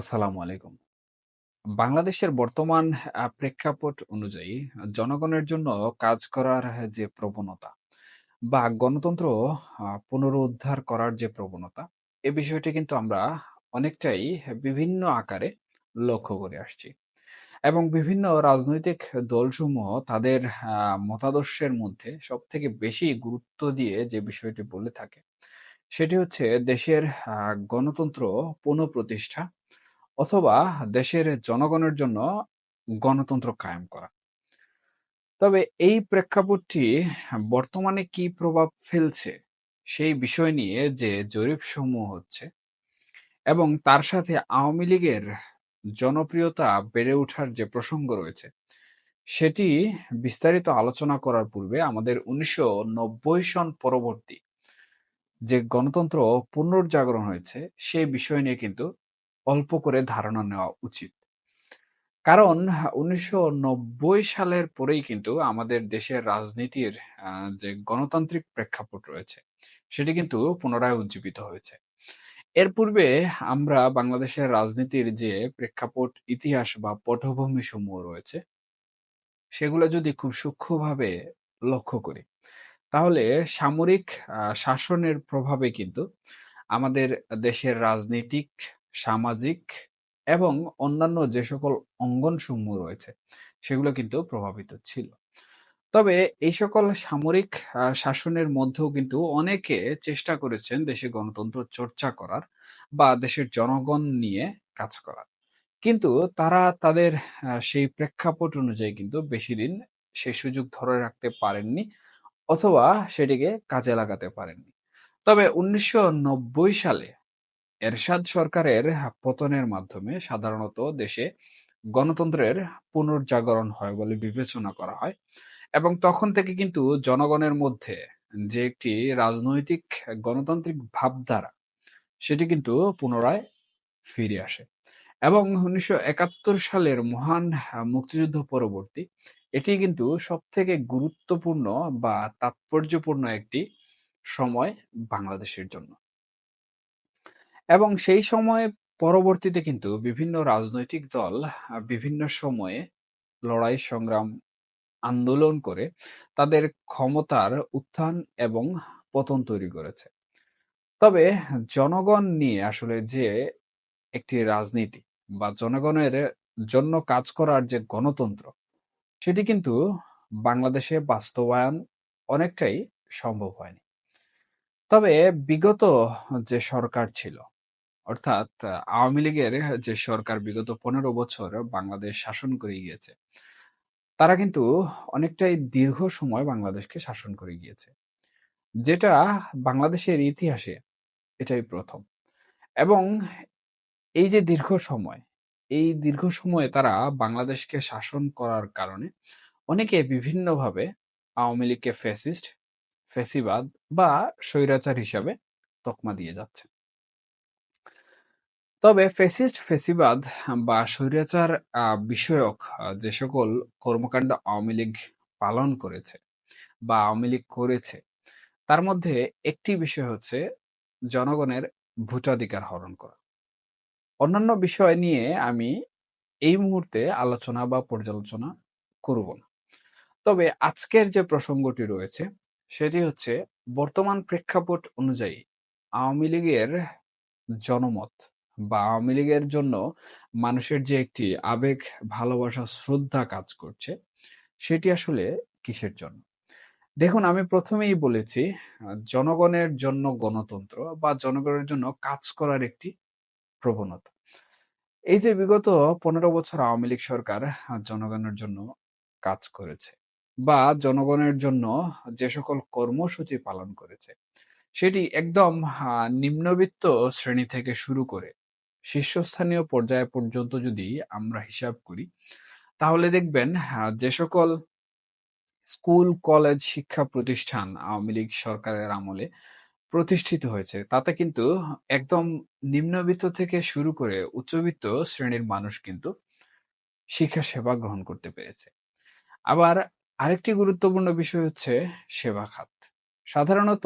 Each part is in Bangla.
আসসালামু আলাইকুম। বাংলাদেশের বর্তমান প্রেক্ষাপট অনুযায়ী জনগণের জন্য কাজ করার যে প্রবণতা বা গণতন্ত্র পুনরুদ্ধার করার যে প্রবণতা, এ বিষয়টি কিন্তু আমরা অনেকটাই বিভিন্ন আকারে লক্ষ্য করে আসছি। এবং বিভিন্ন রাজনৈতিক দলসমূহ তাদের মতাদর্শের মধ্যে সব থেকে বেশি গুরুত্ব দিয়ে যে বিষয়টি বলে থাকে, সেটি হচ্ছে দেশের গণতন্ত্র পুনঃপ্রতিষ্ঠা অথবা দেশের জনগণের জন্য গণতন্ত্র কায়েম করা। তবে এই প্রেক্ষাপটটি বর্তমানে কি প্রভাব ফেলছে সেই বিষয় নিয়ে যে জরিপ সমূহ হচ্ছে এবং তার সাথে আওয়ামী লীগের জনপ্রিয়তা বেড়ে ওঠার যে প্রসঙ্গ রয়েছে, সেটি বিস্তারিত আলোচনা করার পূর্বে আমাদের উনিশশো নব্বই সন পরবর্তী যে গণতন্ত্র পুনর্জাগরণ হয়েছে সেই বিষয় নিয়ে কিন্তু অল্প করে ধারণা নেওয়া উচিত। কারণ উনিশশো নব্বই সালের পরেই কিন্তু আমাদের দেশের রাজনীতির যে গণতান্ত্রিক প্রেক্ষাপট রয়েছে, সেটি কিন্তু পুনরায় উজ্জীবিত হয়েছে। এর পূর্বে আমরা বাংলাদেশের রাজনীতির যে প্রেক্ষাপট, ইতিহাস বা পটভূমি সমূহ রয়েছে, সেগুলো যদি খুব সূক্ষ্মভাবে লক্ষ্য করি, তাহলে সামরিক শাসনের প্রভাবে কিন্তু আমাদের দেশের রাজনৈতিক সামাজিক এবং অন্যান্য যে সকল অঙ্গনসমূহ রয়েছে, সেগুলো কিন্তু প্রভাবিত ছিল। তবে এই সকল সামরিক শাসনের মধ্যেও কিন্তু অনেকে চেষ্টা করেছেন দেশে গণতন্ত্র চর্চা করার বা দেশের জনগণ নিয়ে কাজ করার। কিন্তু তারা তাদের সেই প্রেক্ষাপট অনুযায়ী কিন্তু বেশি দিন সেই সুযোগ ধরে রাখতে পারেননি অথবা সেটিকে কাজে লাগাতে পারেননি। তবে উনিশশো নব্বই সালে এরশাদ সরকারের পতনের মাধ্যমে সাধারণত দেশে গণতন্ত্রের পুনর্জাগরণ হয় বলে বিবেচনা করা হয় এবং তখন থেকে কিন্তু জনগণের মধ্যে যে একটি রাজনৈতিক গণতান্ত্রিক ভাবধারা, সেটি কিন্তু পুনরায় ফিরে আসে এবং উনিশশো একাত্তর সালের মহান মুক্তিযুদ্ধ পরবর্তী, এটি কিন্তু সব থেকে গুরুত্বপূর্ণ বা তাৎপর্যপূর্ণ একটি সময় বাংলাদেশের জন্য। এবং সেই সময়ে পরবর্তীতে কিন্তু বিভিন্ন রাজনৈতিক দল বিভিন্ন সময়ে লড়াই সংগ্রাম আন্দোলন করে তাদের ক্ষমতার উত্থান এবং পতন তৈরি করেছে। তবে জনগণ নিয়ে আসলে যে একটি রাজনীতি বা জনগণের জন্য কাজ করার যে গণতন্ত্র, সেটি কিন্তু বাংলাদেশে বাস্তবায়ন অনেকটাই সম্ভব হয়নি। তবে বিগত যে সরকার ছিল অর্থাৎ আওয়ামী লীগের যে সরকার বিগত পনেরো বছর বাংলাদেশ শাসন করে গিয়েছে, তারা কিন্তু অনেকটাই দীর্ঘ সময় বাংলাদেশকে শাসন করে গিয়েছে। যেটা বাংলাদেশের ইতিহাসে এটাই প্রথম। এবং এই যে দীর্ঘ সময়, এই দীর্ঘ সময়ে তারা বাংলাদেশকে শাসন করার কারণে অনেকে বিভিন্নভাবে আওয়ামী লীগকে ফ্যাসিস্ট, ফ্যাসিবাদ বা স্বৈরাচার হিসাবে তকমা দিয়ে যাচ্ছে। তবে ফেসিস্ট ফেসিবাদ, বা স্বৈরাচার বিষয়ক যে সকল কর্মকাণ্ড আওয়ামী লীগ পালন করেছে, বা আওয়ামী লীগ করেছে, তার মধ্যে একটি বিষয় হচ্ছে জনগণের ভোটাধিকার হরণ করা। অন্যান্য বিষয় নিয়ে আমি এই মুহূর্তে আলোচনা বা পর্যালোচনা করব না। তবে আজকের যে প্রসঙ্গটি রয়েছে, সেটি হচ্ছে বর্তমান প্রেক্ষাপট অনুযায়ী আওয়ামী লীগের জনমত বা আওয়ামী লীগের জন্য মানুষের যে একটি আবেগ, ভালোবাসা, শ্রদ্ধা কাজ করছে, সেটি আসলে কিসের জন্য? দেখুন, আমি প্রথমেই বলেছি, জনগণের জন্য গণতন্ত্র বা জনগণের জন্য কাজ করার একটি প্রবণতা। এই যে বিগত পনেরো বছর আওয়ামী লীগ সরকার জনগণের জন্য কাজ করেছে বা জনগণের জন্য যে সকল কর্মসূচি পালন করেছে, সেটি একদম নিম্নবিত্ত শ্রেণি থেকে শুরু করে শীর্ষস্থানীয় পর্যায় পর্যন্ত যদি আমরা হিসাব করি, তাহলে দেখবেন যে সকল স্কুল, কলেজ, শিক্ষা প্রতিষ্ঠান আওয়ামী লীগ সরকারের আমলে প্রতিষ্ঠিত হয়েছে। তাতে কিন্তু একদম নিম্নবিত্ত থেকে শুরু করে উচ্চবিত্ত শ্রেণির মানুষ কিন্তু শিক্ষা সেবা গ্রহণ করতে পেরেছে। আবার আরেকটি গুরুত্বপূর্ণ বিষয় হচ্ছে সেবা খাত। সাধারণত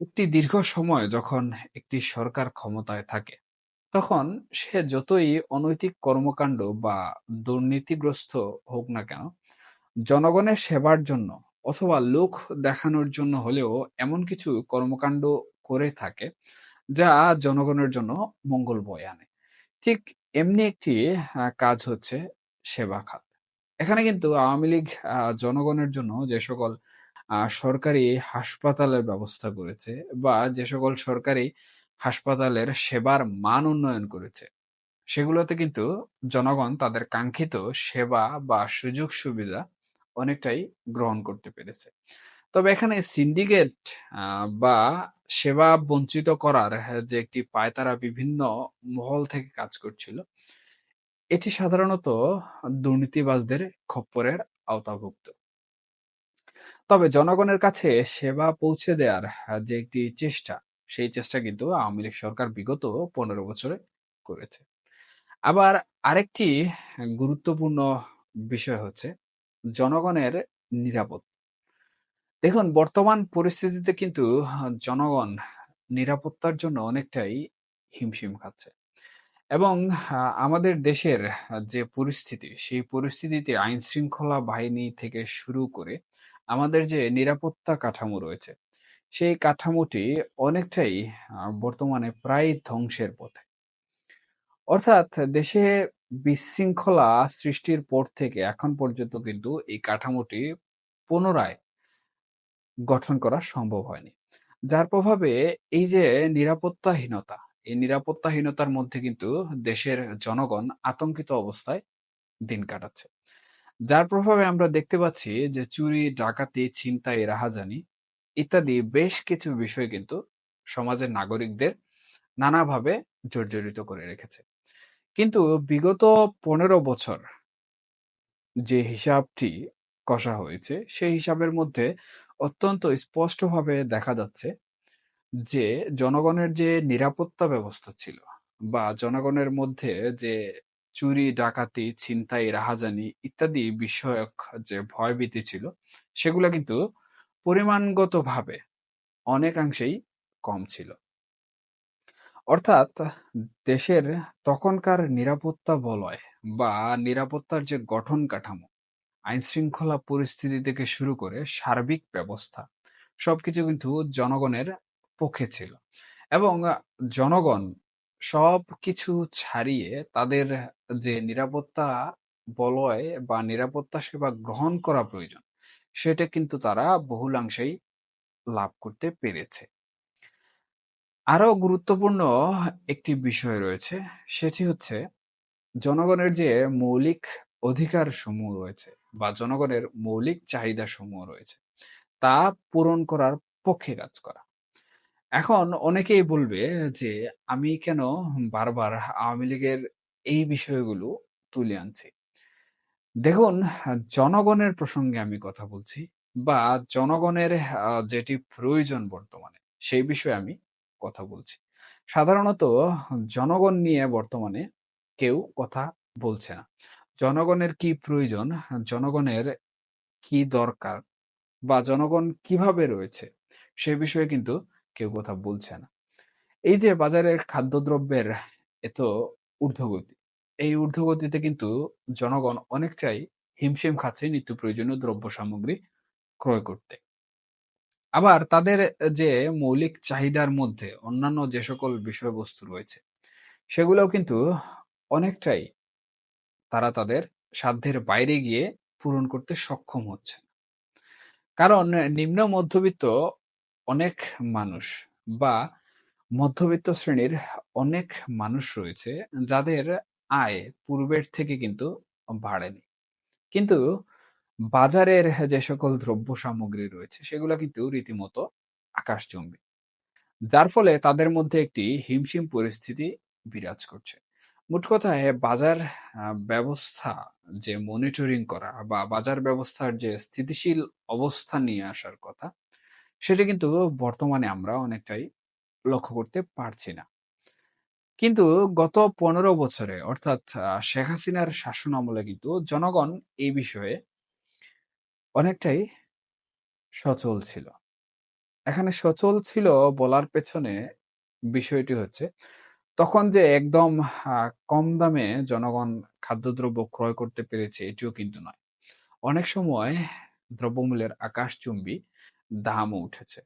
একটি দীর্ঘ সময় যখন একটি সরকার ক্ষমতায় থাকে তখন সে যতই অনৈতিক কর্মকাণ্ড বা দুর্নীতিগ্রস্ত হোক না কেন, জনগণের সেবার জন্য অথবা লোক দেখানোর জন্য হলেও এমন কিছু কর্মকাণ্ড করে থাকে যা জনগণের জন্য মঙ্গল বয়ে আনে। ঠিক এমনি একটি কাজ হচ্ছে সেবা খাত। এখানে কিন্তু আওয়ামী লীগ জনগণের জন্য যে সকল সরকারি হাসপাতালের ব্যবস্থা করেছে বা যে সকল সরকারি হাসপাতালের সেবার মান উন্নয়ন করেছে। সেগুলোতে কিন্তু জনগণ তাদের কাঙ্ক্ষিত সেবা বা সুযোগ সুবিধা অনেকটাই গ্রহণ করতে পেরেছে। তবে এখানে সিন্ডিকেট বা সেবা বঞ্চিত করার যে একটি পায়তারা বিভিন্ন মহল থেকে কাজ করছিল, এটি সাধারণত দুর্নীতিবাজদের খপ্পরের আওতাভুক্ত। তবে জনগণের কাছে সেবা পৌঁছে দেওয়ার যে একটি চেষ্টা সেই চেষ্টা কিন্তু আওয়ামী লীগ সরকার বিগত পনেরো বছরে করেছে। আবার আরেকটি গুরুত্বপূর্ণ বিষয় হচ্ছে জনগণের নিরাপদ। দেখুন, বর্তমান পরিস্থিতিতে কিন্তু জনগণ নিরাপত্তার জন্য অনেকটাই হিমশিম খাচ্ছে। এবং আমাদের দেশের যে পরিস্থিতি, সেই পরিস্থিতিতে আইন শৃঙ্খলা বাহিনী থেকে শুরু করে আমাদের যে নিরাপত্তা কাঠামো রয়েছে সেই কাঠামোটি অনেকটাই বর্তমানে প্রায় ধ্বংসের পথে। অর্থাৎ দেশে বিশৃঙ্খলা সৃষ্টির পর থেকে এখন পর্যন্ত কিন্তু এই কাঠামোটি পুনরায় গঠন করা সম্ভব হয়নি। যার প্রভাবে এই যে নিরাপত্তাহীনতা, এই নিরাপত্তাহীনতার মধ্যে কিন্তু দেশের জনগণ আতঙ্কিত অবস্থায় দিন কাটাচ্ছে। যার প্রভাবে আমরা দেখতে পাচ্ছি যে চুরি, ডাকাতি, ছিনতাই, রাহাজানি ইত্যাদি বেশ কিছু বিষয় কিন্তু সমাজের নাগরিকদের নানাভাবে জর্জরিত করে রেখেছে। কিন্তু বিগত পনেরো বছর যে হিসাবটি কষা হয়েছে, সেই হিসাবের মধ্যে অত্যন্ত স্পষ্টভাবে দেখা যাচ্ছে যে জনগণের যে নিরাপত্তা ব্যবস্থা ছিল বা জনগণের মধ্যে যে চুরি, ডাকাতি, ছিনতাই, রাহাজানি ইত্যাদি বিষয়ক যে ভয়ভীতি ছিল, সেগুলো কিন্তু পরিমাণগতভাবে অনেকাংশেই কম ছিল। অর্থাৎ দেশের তখনকার নিরাপত্তা বলয় বা নিরাপত্তার যে গঠন কাঠামো আইন শৃঙ্খলা পরিস্থিতি থেকে শুরু করে সার্বিক ব্যবস্থা, সবকিছু কিন্তু জনগণের পক্ষে ছিল এবং জনগণ সব কিছু ছাড়িয়ে তাদের যে নিরাপত্তা বলয় বা নিরাপত্তা সেবা গ্রহণ করা প্রয়োজন সেটা কিন্তু তারা বহুলাংশেই লাভ করতে পেরেছে। আরও গুরুত্বপূর্ণ একটি বিষয় রয়েছে, সেটি হচ্ছে জনগণের যে মৌলিক অধিকার সমূহ রয়েছে বা জনগণের মৌলিক চাহিদা সমূহ রয়েছে, তা পূরণ করার পক্ষে কাজ করা। এখন অনেকেই বলবে যে, আমি কেন বারবার আওয়ামী লীগের এই বিষয়গুলো তুলে আনছি? দেখুন, জনগণের প্রসঙ্গে আমি কথা বলছি বা জনগণের যেটি প্রয়োজন বর্তমানে, সেই বিষয়ে আমি কথা বলছি। সাধারণত জনগণ নিয়ে বর্তমানে কেউ কথা বলছে না। জনগণের কি প্রয়োজন, জনগণের কি দরকার বা জনগণ কীভাবে রয়েছে, সে বিষয়ে কিন্তু কেউ কথা বলছে না। এই যে বাজারের খাদ্যদ্রব্যের এত ঊর্ধ্বগতি এই ঊর্ধ্বগতিতে কিন্তু জনগণ অনেকটাই হিমশিম খাচ্ছে নিত্য প্রয়োজনীয় দ্রব্য সামগ্রী ক্রয় করতে। আবার তাদের যে মৌলিক চাহিদার মধ্যে অন্যান্য যে সকল বিষয়বস্তু রয়েছে, সেগুলোও কিন্তু অনেকটাই তারা তাদের সাধ্যের বাইরে গিয়ে পূরণ করতে সক্ষম হচ্ছে। কারণ নিম্ন মধ্যবিত্ত অনেক মানুষ বা মধ্যবিত্ত শ্রেণির অনেক মানুষ রয়েছে যাদের আয় পূর্বের থেকে কিন্তু বাড়েনি। কিন্তু বাজারের যে সকল দ্রব্য সামগ্রী রয়েছে, সেগুলো কিন্তু রীতিমতো আকাশচুম্বী যার ফলে তাদের মধ্যে একটি হিমশিম পরিস্থিতি বিরাজ করছে। মোট কথায় বাজার ব্যবস্থা যে মনিটরিং করা বা বাজার ব্যবস্থার যে স্থিতিশীল অবস্থা নিয়ে আসার কথা, সেটা কিন্তু বর্তমানে আমরা অনেকটাই লক্ষ্য করতে পারছি না। কিন্তু গত পনেরো বছরে, অর্থাৎ শেখ হাসিনার শাসন আমলে কিন্তু জনগণ এই বিষয়ে অনেকটাই সচল ছিল এখানে সচল ছিল বলার পেছনে বিষয়টি হচ্ছে, তখন যে একদম কম দামে জনগণ খাদ্যদ্রব্য ক্রয় করতে পেরেছে এটিও কিন্তু নয়। অনেক সময় দ্রব্যমূল্যের আকাশচুম্বী দামও উঠেছে।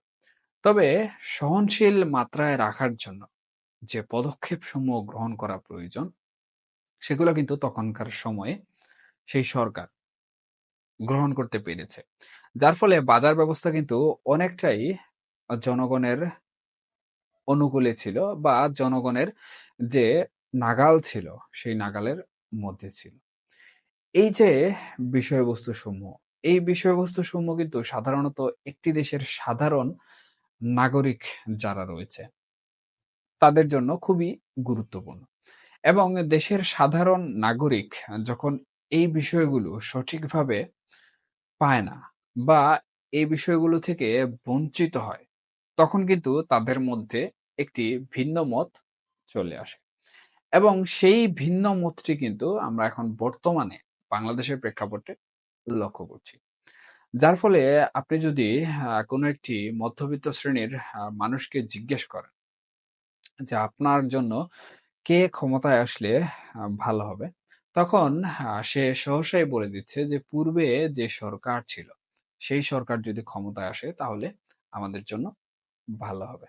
তবে সহনশীল মাত্রায় রাখার জন্য যে পদক্ষেপসমূহ গ্রহণ করা প্রয়োজন, সেগুলো কিন্তু তখনকার সময়ে সেই সরকার গ্রহণ করতে পেরেছে। যার ফলে বাজার ব্যবস্থা কিন্তু অনেকটাই জনগণের অনুকূলে ছিল বা জনগণের যে নাগাল ছিল, সেই নাগালের মধ্যে ছিল। এই যে বিষয়বস্তুসমূহ, এই বিষয়বস্তুসমূহ কিন্তু সাধারণত একটি দেশের সাধারণ নাগরিক যারা রয়েছে তাদের জন্য খুবই গুরুত্বপূর্ণ। এবং দেশের সাধারণ নাগরিক যখন এই বিষয়গুলো সঠিকভাবে পায় না বা এই বিষয়গুলো থেকে বঞ্চিত হয়, তখন কিন্তু তাদের মধ্যে একটি ভিন্ন মত চলে আসে। এবং সেই ভিন্ন মতটি কিন্তু আমরা এখন বর্তমানে বাংলাদেশের প্রেক্ষাপটে লক্ষ্য করছি। যার ফলে আপনি যদি কোনো একটি মধ্যবিত্ত শ্রেণির মানুষকে জিজ্ঞেস করেন যে আপনার জন্য কে ক্ষমতায় আসলে ভালো হবে? তখন সে সহসাই বলে দিচ্ছে যে পূর্বে যে সরকার ছিল, সেই সরকার যদি ক্ষমতায় আসে তাহলে আমাদের জন্য ভালো হবে।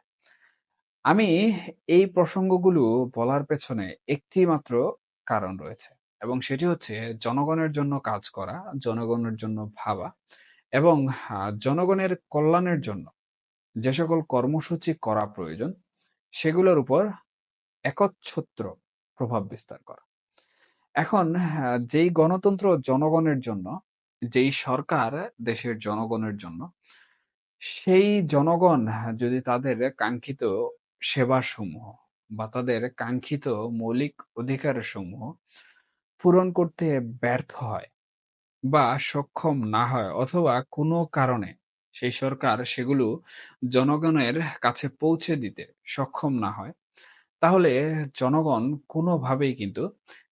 আমি এই প্রসঙ্গগুলো বলার পেছনে একটি মাত্র কারণ রয়েছে এবং সেটি হচ্ছে জনগণের জন্য কাজ করা, জনগণের জন্য ভাবা এবং জনগণের কল্যাণের জন্য যে সকল কর্মসূচি করা প্রয়োজন, সেগুলোর উপর একচ্ছত্র প্রভাব বিস্তার করা। এখন যেই গণতন্ত্র জনগণের জন্য, যেই সরকার দেশের জনগণের জন্য, সেই জনগণ যদি তাদের কাঙ্ক্ষিত সেবাসমূহ বা তাদের কাঙ্ক্ষিত মৌলিক অধিকারসমূহ পূরণ করতে ব্যর্থ হয় বা সক্ষম না হয় অথবা কোনো কারণে সেই সরকার সেগুলো জনগণের কাছে পৌঁছে দিতে সক্ষম না হয়, তাহলে জনগণ কোনোভাবেই কিন্তু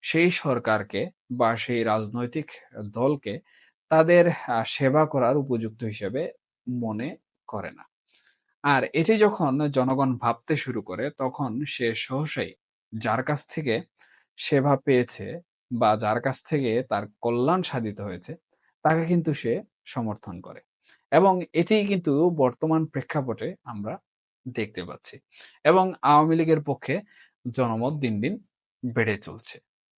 সেই সরকারকে বা সেই রাজনৈতিক দলকে তাদের সেবা করার উপযুক্ত হিসেবে মনে করে না। আর এটি যখন জনগণ ভাবতে শুরু করে তখন সে সহসাই যার কাছ থেকে সেবা পেয়েছে বা যার কাছ থেকে তার কল্যাণ সাধিত হয়েছে, তাকে কিন্তু সে সমর্থন করে। এবং এটি কিন্তু বর্তমান প্রেক্ষাপটে আমরা দেখতে পাচ্ছি। এবং আওয়ামী লীগের পক্ষে জনমত দিন, দিন বেড়ে চলছে।